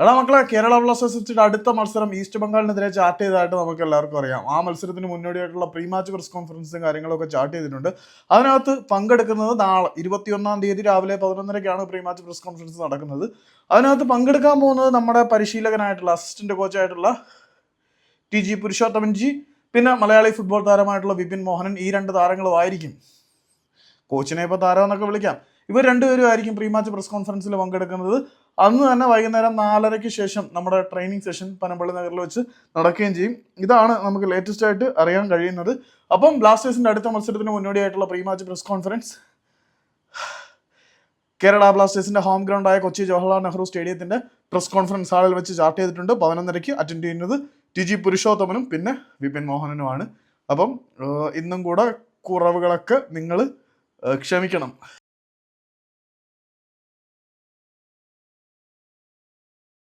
എടാ മക്കളെ കേരള ബ്ലാസ്റ്റേഴ്സ് ബ്ലാസ്റ്റേഴ്സിന്റെ അടുത്ത മത്സരം ഈസ്റ്റ് ബംഗാളിനെതിരെ ചാർട്ട് ചെയ്തതായിട്ട് നമുക്ക് എല്ലാവർക്കും അറിയാം. ആ മത്സരത്തിന് മുന്നോടിയായിട്ടുള്ള പ്രീ മാച്ച് പ്രസ് കോൺഫറൻസും കാര്യങ്ങളൊക്കെ ചാർട്ട് ചെയ്തിട്ടുണ്ട്. അതിനകത്ത് പങ്കെടുക്കുന്നത് നാളെ ഇരുപത്തിയൊന്നാം തീയതി രാവിലെ പതിനൊന്നരയ്ക്കാണ് പ്രീ മാച്ച് പ്രസ് കോൺഫറൻസ് നടക്കുന്നത്. അതിനകത്ത് പങ്കെടുക്കാൻ പോകുന്നത് നമ്മുടെ പരിശീലകനായിട്ടുള്ള അസിസ്റ്റന്റ് കോച്ചായിട്ടുള്ള ടി ജി പുരുഷോത്തമൻജി പിന്നെ മലയാളി ഫുട്ബോൾ താരമായിട്ടുള്ള വിപിൻ മോഹനൻ ഈ രണ്ട് താരങ്ങളുമായിരിക്കും. കോച്ചിനെ ഇപ്പോൾ താരം എന്നൊക്കെ വിളിക്കാം. ഇവർ രണ്ടുപേരും ആയിരിക്കും പ്രീമാച്ച് പ്രസ് കോൺഫറൻസിൽ പങ്കെടുക്കുന്നത്. അന്ന് തന്നെ വൈകുന്നേരം നാലരയ്ക്ക് ശേഷം നമ്മുടെ ട്രെയിനിങ് സെഷൻ പനമ്പള്ളി നഗറിൽ വെച്ച് നടക്കുകയും ചെയ്യും. ഇതാണ് നമുക്ക് ലേറ്റസ്റ്റ് ആയിട്ട് അറിയാൻ കഴിയുന്നത്. അപ്പം ബ്ലാസ്റ്റേഴ്സിന്റെ അടുത്ത മത്സരത്തിന് മുന്നോടിയായിട്ടുള്ള pre match press conference. Kerala ബ്ലാസ്റ്റേഴ്സിന്റെ ഹോം ഗ്രൗണ്ടായ കൊച്ചി ജവഹർലാൽ നെഹ്റു സ്റ്റേഡിയത്തിന്റെ പ്രസ് കോൺഫറൻസ് ഹാളിൽ വെച്ച് ചാർട്ട് ചെയ്തിട്ടുണ്ട്. പതിനൊന്നരയ്ക്ക് അറ്റൻഡ് ചെയ്യുന്നത് ടി ജി പുരുഷോത്തമനും പിന്നെ വിപിൻ മോഹനനുമാണ്. അപ്പം ഇന്നും കൂടെ കുറവുകളൊക്കെ നിങ്ങൾ ക്ഷമിക്കണം.